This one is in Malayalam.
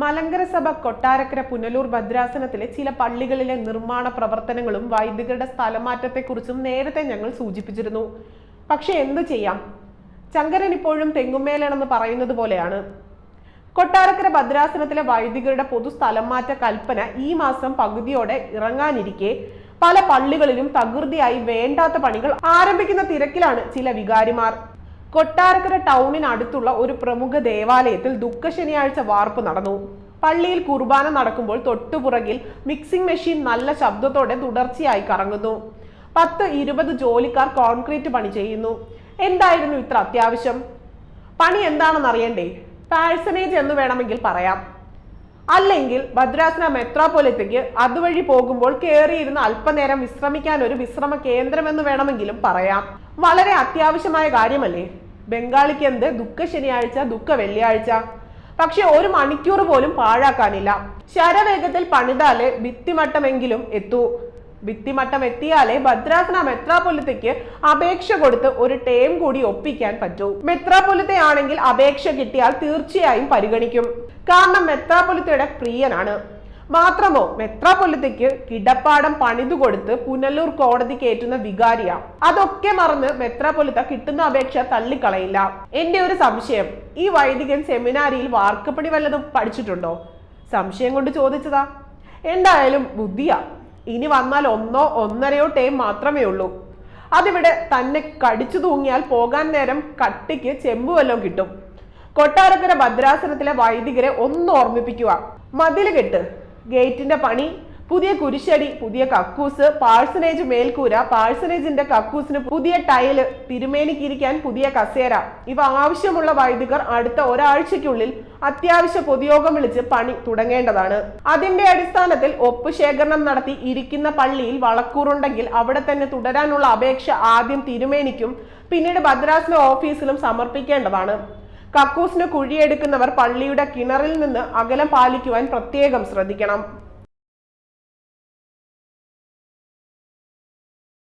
മലങ്കര സഭ കൊട്ടാരക്കര പുനലൂർ ഭദ്രാസനത്തിലെ ചില പള്ളികളിലെ നിർമ്മാണ പ്രവർത്തനങ്ങളും വൈദികരുടെ സ്ഥലമാറ്റത്തെക്കുറിച്ചും നേരത്തെ ഞങ്ങൾ സൂചിപ്പിച്ചിരുന്നു. പക്ഷെ എന്തു ചെയ്യാം? ചങ്കരൻ ഇപ്പോഴും തെങ്ങുമേലാണെന്ന് പറയുന്നത് പോലെയാണ്. കൊട്ടാരക്കര ഭദ്രാസനത്തിലെ വൈദികരുടെ പൊതു സ്ഥലംമാറ്റ കൽപ്പന ഈ മാസം പകുതിയോടെ ഇറങ്ങാനിരിക്കെ പല പള്ളികളിലും തകൃതിയായി വേണ്ടാത്ത പണികൾ ആരംഭിക്കുന്ന തിരക്കിലാണ് ചില വികാരിമാർ. കൊട്ടാരക്കര ടൗണിനടുത്തുള്ള ഒരു പ്രമുഖ ദേവാലയത്തിൽ ദുഃഖ ശനിയാഴ്ച വാർപ്പ് നടന്നു. പള്ളിയിൽ കുർബാന നടക്കുമ്പോൾ തൊട്ടുപുറകിൽ മിക്സിംഗ് മെഷീൻ നല്ല ശബ്ദത്തോടെ തുടർച്ചയായി കറങ്ങുന്നു. പത്ത് ഇരുപത് ജോലിക്കാർ കോൺക്രീറ്റ് പണി ചെയ്യുന്നു. എന്തായിരുന്നു ഇത്ര അത്യാവശ്യം? പണി എന്താണെന്ന് അറിയണ്ടേ? പാഴ്സനേജ് എന്ന് വേണമെങ്കിൽ പറയാം. അല്ലെങ്കിൽ ഭദ്രാസന മെത്രാപ്പൊലിത്തയ്ക്ക് അതുവഴി പോകുമ്പോൾ കയറിയിരുന്ന് അല്പനേരം വിശ്രമിക്കാൻ ഒരു വിശ്രമ കേന്ദ്രമെന്ന് വേണമെങ്കിലും പറയാം. വളരെ അത്യാവശ്യമായ കാര്യമല്ലേ? ബംഗാളിക്ക് എന്ത്? ദുഃഖ ശനിയാഴ്ച ദുഃഖ വെള്ളിയാഴ്ച. പക്ഷെ ഒരു മണിക്കൂർ പോലും പാഴാക്കാനില്ല. ശരവേഗത്തിൽ പണിതാലേ ഭിത്തിമട്ടമെങ്കിലും എത്തൂ. ഭിത്തിമട്ടം എത്തിയാലേ ഭദ്രാസന മെത്രാപൊലിത്തയ്ക്ക് അപേക്ഷ കൊടുത്ത് ഒരു ടേം കൂടി ഒപ്പിക്കാൻ പറ്റൂ. മെത്രാപൊലിത്ത ആണെങ്കിൽ അപേക്ഷ കിട്ടിയാൽ തീർച്ചയായും പരിഗണിക്കും. കാരണം മെത്രാപൊലിത്തയുടെ പ്രിയനാണ്. മാത്രമോ? മെത്രാപൊലിത്തയ്ക്ക് കിടപ്പാടം പണിതു കൊടുത്ത് പുനലൂർ കോടതി കയറ്റുന്ന വികാരിയ. അതൊക്കെ മറന്ന് മെത്രാപൊലിത്ത കിട്ടുന്ന അപേക്ഷ തള്ളിക്കളയില്ല. എന്റെ ഒരു സംശയം ഈ വൈദികൻ സെമിനാരിയിൽ വാർക്കപ്പണി വല്ലതും പഠിച്ചിട്ടുണ്ടോ? സംശയം കൊണ്ട് ചോദിച്ചതാ. എന്തായാലും ബുദ്ധിയാ. ഇനി വന്നാൽ ഒന്നോ ഒന്നരയോ ടൈം മാത്രമേ ഉള്ളൂ. അതിവിടെ തന്നെ കടിച്ചു തൂങ്ങിയാൽ പോകാൻ നേരം കട്ടിക്ക് ചെമ്പ് വല്ലതും കിട്ടും. കൊട്ടാരക്കര ഭദ്രാസനത്തിലെ വൈദികരെ ഒന്ന് ഓർമ്മിപ്പിക്കുക മതിൽ കെട്ട്. ഗേറ്റിന്റെ പണി പുതിയ കുരിശടി പുതിയ കക്കൂസ് പാഴ്സനേജ് മേൽക്കൂര പാഴ്സനേജിന്റെ കക്കൂസിന് പുതിയ ടൈൽ തിരുമേനിക്കിരിക്കാൻ പുതിയ കസേര. ഇവ ആവശ്യമുള്ള വൈദികർ അടുത്ത ഒരാഴ്ചയ്ക്കുള്ളിൽ അത്യാവശ്യ പൊതുയോഗം വിളിച്ച് പണി തുടങ്ങേണ്ടതാണ്. അതിന്റെ അടിസ്ഥാനത്തിൽ ഒപ്പ് ശേഖരണം നടത്തി ഇരിക്കുന്ന പള്ളിയിൽ വളക്കൂറുണ്ടെങ്കിൽ അവിടെ തന്നെ തുടരാനുള്ള അപേക്ഷ ആദ്യം തിരുമേനിക്കും പിന്നീട് ഭദ്രാസന ഓഫീസിലും സമർപ്പിക്കേണ്ടതാണ്. കക്കൂസിന് കുഴിയെടുക്കുന്നവർ പള്ളിയുടെ കിണറിൽ നിന്ന് അകലം പാലിക്കുവാൻ പ്രത്യേകം ശ്രദ്ധിക്കണം.